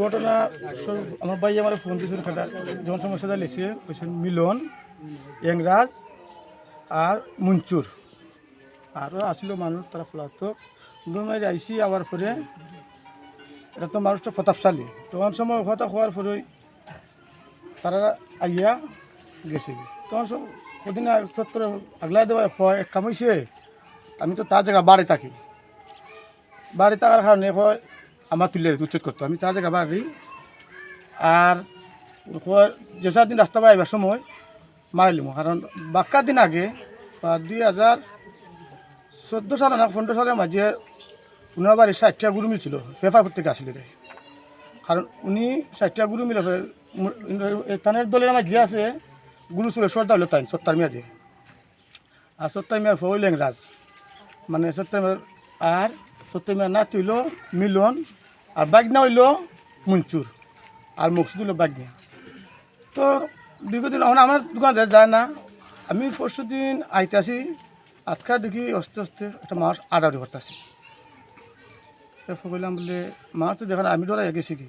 ঘটনা আমার ভাই আমার ফোন দিয়েছিল খেলা যখন সমস্যাটা লেছে কইছেন মিলন, এংরাজ আর মুঞ্চুর আরও আসছিল মানুষ, তারা পলাতক দুমাই আইসি আবার পরে, এটা তো মানুষটা প্রতাপশালী। তখন সময় কথা হওয়ার পরে তারা আইয়া গেছে। তখন সব কদিন সত্তর আগলাই দেওয়া হয়, এক কাম হইছে, আমি তো তার জায়গা বাড়ি থাকি। বাড়ি থাকার কারণে হয় আমার তুলে উচ্ছেদ করতো। আমি তার জায়গা বাড়ি আর হয় যেসা দিন রাস্তা পাইবার সময় মারিলিম কারণ বাক্কা দিন আগে দুই হাজার চোদ্দ সালে না, পনেরো সালের মাঝে উনার বাড়ি ষাটটা গুরু মিল ছিল পেপার থেকে আসলে রে। কারণ উনি ষাটটা গুরু মিলে তানের দলের আমার যে আছে, গুরু ছিল সর্দা হলো তাই, সত্তর মেয়াজে। আর সত্তর মেয়ার হইলেন রাজ মানে সত্তর আর সত্তর মেয়ার নাতি হইল মিলন আর বাগনা হইল মুঞ্চুর আর মকসুদ হইল বাগনা। তো দীর্ঘদিন এখন আমার দোকানে যায় না, আমি পরশু দিন আইতাছি আজকাল দেখি আস্তে আস্তে একটা মাছ আড়াড়ি করতেছি। এরপর বললাম, বলে, মাছ তো দেখেন, আমি ডরাই গেছি কি?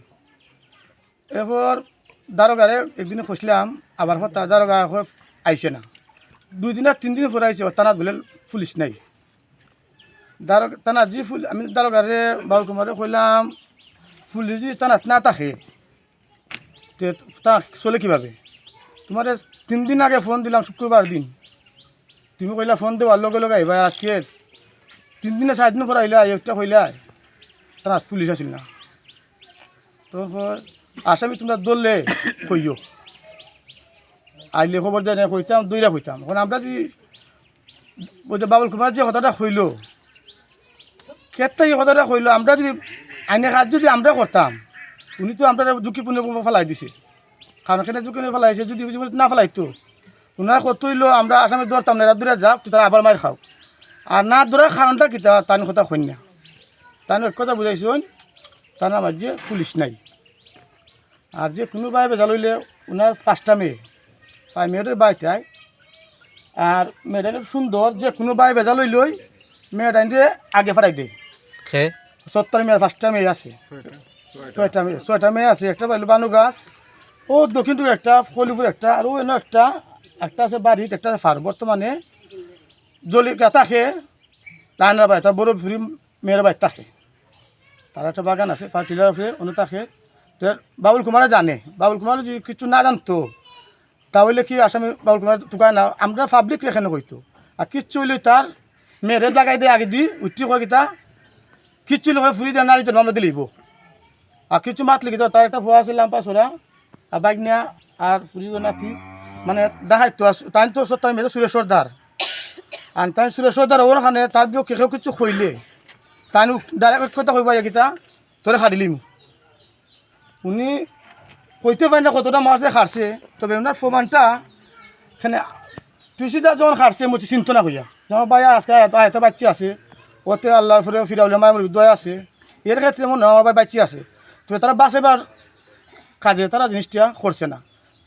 এরপর দারোগারে একদিনে ফসলাম আবার হত্যা দারোগা আইসে না। দুই দিন আর তিন দিন পরে আইসে তানাত বলে পুলিশ নাই। দারো তানা জি ফুল আমি দারোগারে বাবুল কুমারে কইলাম পুলিশ যদি তানাত না থাকে তে তা চলে কীভাবে? তোমার তিন দিন আগে ফোন দিলাম শুক্রবার দিন। তুমি কইলা ফোন দেওয়ার লগে লগে আইবা আজকে। তিন দিনে চার দিন পরে আইলা একটা কইলা তারা পুলিশ আসিল না। তারপর আসামি তোমরা দললে কইও আইলে খবর দেয় না কইতাম দুইরা কইতাম। এখন আমরা যদি বাবুল কুমার যে কথাটা ক্ষেত্রে এই কথাটা হইল আমরা যদি আইনের কাজ যদি আমরা করতাম উনি তো আমরা ঝুঁকিপূর্ণ ফেলাই দিছে। কারণ এখানে ঝুঁকি ফেলাইছে যদি না ফেলাইতো। ওনারা কত হইল, আমরা আসামে ধরতাম না দূরে যাও তারা আবার মার খাও। আর না ধরার কারণটা কিতা তার কথা হইন না। তার এক কথা বুঝাইছুন, তার আমার যে পুলিশ নাই। আর যে কোনো ভাই বেজাল হইলে ওনার পাঁচটা মেয়ে তাই মেয়েদের বাড়িতে আয় আর মেয়েটা খুব সুন্দর যে কোনো ভাই বেজাল হইলই মেয়েটা আগে ফাটাই দেয়। সত্তর মেয়ের পাঁচটা মেয়ে আছে। ছয়টা মেয়ে ছয়টা মেয়ে আছে, একটা পাইলো বানু গাছ, ও দক্ষিণ দিকে একটা কলিপুর একটা, আর অন্য একটা একটা আছে বাড়িতে, একটা আছে ফার বর্তমানে জলিকা থাকে লাইনের বাড়ি তার বড় ফিরি মেয়ের বাড়ি থাকে। তার একটা বাগান আছে ফার্টিলার আছে, অন্য থাকে। তো বাবুল কুমারে জানে, বাবুল কুমার যদি কিছু না জানতো, তাহলে কি আসামি বাবুল কুমার তুকায় না? আমরা পাবলিক এখানে কইতো। আর কিচ্ছু হইলে তার মেয়েরে জাগাই দিয়ে, আগে দি উঠি কয় কিচ্ছু লোক ফুরি দিয়ে নারী জন্ম দিলিব আর কিছু মাত লিখিত তার একটা ফুয়া আছে, লাম্পা সোরা আর বাইক নিয়া আর ফুরি নাতি। মানে দেখাই তো তাই তো সত্তর মেয়ে সুরেশ্বর দার। আর তাই সুরেশ্বর দার ওখানে তার বিয়োগ কেউ কিছু খইলে তাই ডাইরেক্ট কথা কইবা এইকেইটা তোরে খাদিলিম উনি কইতে পারি না কতটা মাছ দিয়ে খাটছে তবে ওনার প্রমাণটা এখানে টুসিদা যখন খাটছে মুছি চিন্তা না কইয়া। যেমন ভাইয়া আজকে এত বাচ্চা আছে। ওতে আল্লাহর ফিরে ফিরাউলে মায়ের দয়া আছে। এর ক্ষেত্রে মনে হয় আমার বাচ্চা আছে। তবে তারা বাঁচাবার কাজে, তারা জিনিসটা করছে না।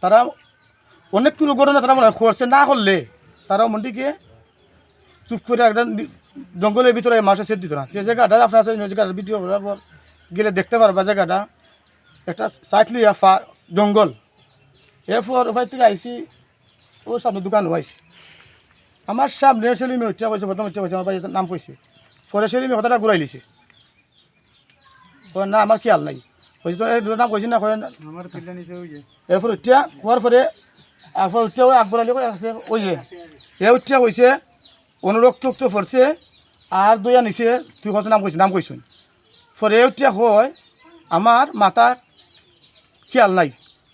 তারা অনেক অনেকগুলো ঘটনা তারা মনে হয় করছে, না করলে তারা মন্দিকে চুপ করে একটা জঙ্গলের ভিতরে মাছের সেট দিত না। যে জায়গাটা আপনার আছে জায়গাটা ভিডিও করার গেলে দেখতে পারবা জায়গাটা। একটা সাইড লইয়া ফা জঙ্গল। এরপর ওখান থেকে আইসি ও সামনে দোকান আইসি আমার সামনে সেলিমে উঠা পয়সা প্রথম উঠা পয়সা আমার নাম কইছে। পরে সেলিমে কথাটা ঘুরাই লিছে। না আমার খেয়াল নাই। নাম কইছি না? এরপর উঠিয়া হওয়ার পরে এরপর উঠিয়া আকবর আলী আছে ওই যে এ উঠিয়া কইছে অনুরোগ টুক পড়ছে আর দইয়া নিছে তুই কত নাম কইছি নাম কইছুন পরে এ উঠিয়া হয় আমার মাথার খেয়াল নাই।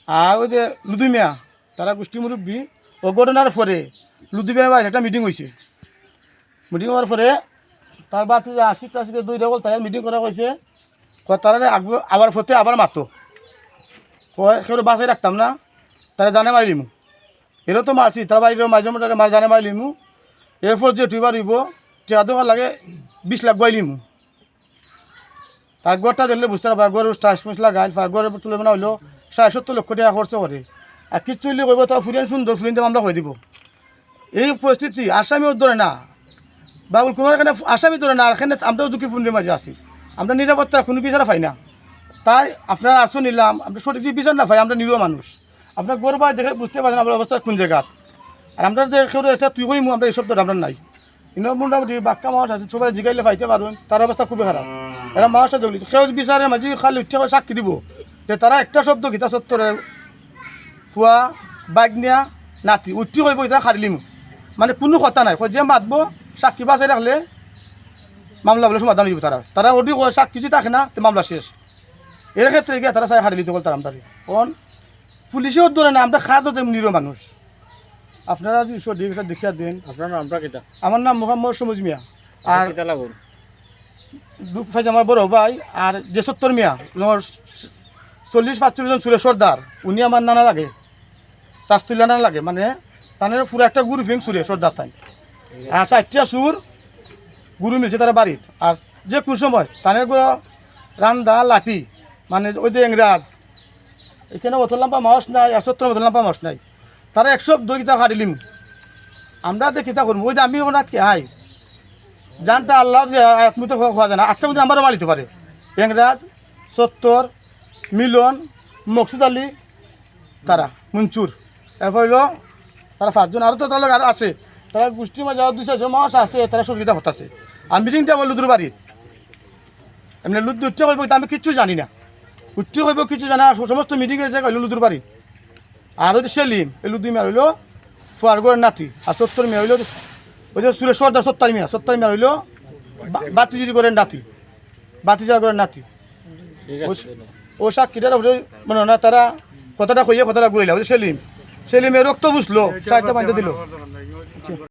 আর ওই যে লুদু মিয়া তারা গোষ্ঠী মুরব্বী ও ঘটনার পরে লুদু মিয়া একটা মিটিং হয়েছে মিটিং হওয়ার পরে তার বাদ আশি টাশি দুই ডবল তারা মিটিং করা হয়েছে তারা আবার ফতে আবার মারতো। সেগুলো বাসায় রাখতাম না। তারা জানে মারিলিমু এরও তো মারছি, তার বাড়ির মাঝে মোটামুটি মার জানে মারিলিমু এরপর যে তুই বাড়িব টেকা দেওয়ার লাগে বিশ লাখ বাইলিমু তার গড়টা দিলে বুঝতে পারবা গড় টাইস মশলা গাইল গড়ের তুলে মনে হইল, সাড়ে সত্তর লক্ষ টাকা খরচ করে। আর কিচ্ছু হইলে কইব তারা ফুরিয়ান সুন্দর ফুরিয়ান দিয়ে আমরা হয়ে দিব। এই পরিস্থিতি আসামিও ধরে না। বাবুল কুমার এখানে আসামি ধরে না এখানে আমরাও ঝুঁকি ফুন্ডের মাঝে আছি। আমরা নিরাপত্তা কোনো বিচারা পাই না। তাই আপনারা আসুন নিলাম, আমরা সঠিক বিচার না পাই, আমরা নিরীহ মানুষ। আপনার গরু বাই দেখে বুঝতে পারছেন আমার অবস্থা কোন জায়গাত আর আমরা যে কেউ একটা তুই করিমু, আমরা এইসব তো আমরা নাই। ইনো মোটামুটি বাক্কা মানুষ আছে, সবাই জিগাইলে পাইতে পারবেন, তার অবস্থা খুবই খারাপ। এরা মানুষটা জগলি কেউ বিচারে মাঝে খালি উঠে সাক্ষী দিব যে তারা একটা শব্দ গীতা সত্তরের ফুয়া বাইক নাতি, উঠি হইব, এটা খারিলিম মানে কোনো কথা নাই যে মাতব সাক্ষী বাঁচাই রাখলে মামলা বলে সমাধান হইব তারা। তারা ওটি কয় সাক্ষী যদি থাকে না তো মামলা শেষ। এর ক্ষেত্রে গিয়ে তারা চাই হারিয়ে দিতে তারা আমদারি কারণ পুলিশেও ধরে না আমরা খাদ্য যে নিরীহ মানুষ। আপনারা যদি সঠিক একটা দেখিয়া দেন। আপনার নামটা কিটা আমার নাম মোহাম্মদ সমুজ মিয়া। আর দুঃখ আমার বড় ভাই আর যে সত্তর মিয়া আমার চল্লিশ পাঁচচল্লিশ জন সুরেশ সর্দার। উনি আমার নানা লাগে। শাস্তুল্লা নানা লাগে। মানে তাদের পুরো একটা গুরু ফিং সুরে সর্দার তাই। চারটা সুর, গুরু মিলছে তারা বাড়ির। আর যে কোন সময় তাদেরগুলো রান্দা, লাঠি মানে ওই যে ইংরাজ, এখানে অত লাম্পা মাস নাই, আর সত্তর মতো লাম্পা মাস নাই। তারা একশো দুই কিতা হারিলিম আমরা দেখি তা করব। ওই যে আমি ওনার কে, হাই। জানটা আল্লাহ যে আত্মীয় হওয়া যায় না। আত্মা মধ্যে আমারও মালিতে পারে ইংরাজ, সত্তর, মিলন, মকসুদ আলী, তারা মঞ্চুর এরপর হইল তারা পাঁচজন। আরও তো তারা আছে। তারা গোষ্ঠীর মাঝে দুই চারজন মাস আছে তারা সহযোগিতা হতাছে আর মিটিংটা আমার লুদুর বাড়ির। এমনি লুদু উঠতে হইব আমি কিচ্ছু জানি না। উঠতে হইব কিছু জানা সমস্ত মিটিং হয়েছে হইল লুদুর বাড়ি। আর ওই সেলিম এই লুদু মিয়া হইল ফুয়ারগড়ের নাতি আর সত্তর মিয়া হইল ওই যে সুরেশ সর্দার সত্তর মিয়া সত্তর মিয়া হইল বাতিজিরি করেন নাতি বাতিজা করেন নাতি ও সাক্ষীটার উপরে মানে না তারা কথাটা কইয়ে কথাটা ঘুরাইলা ওই সেলিম সেলিমে রক্ত বুঝলো চারটা পাঁচটা দিল।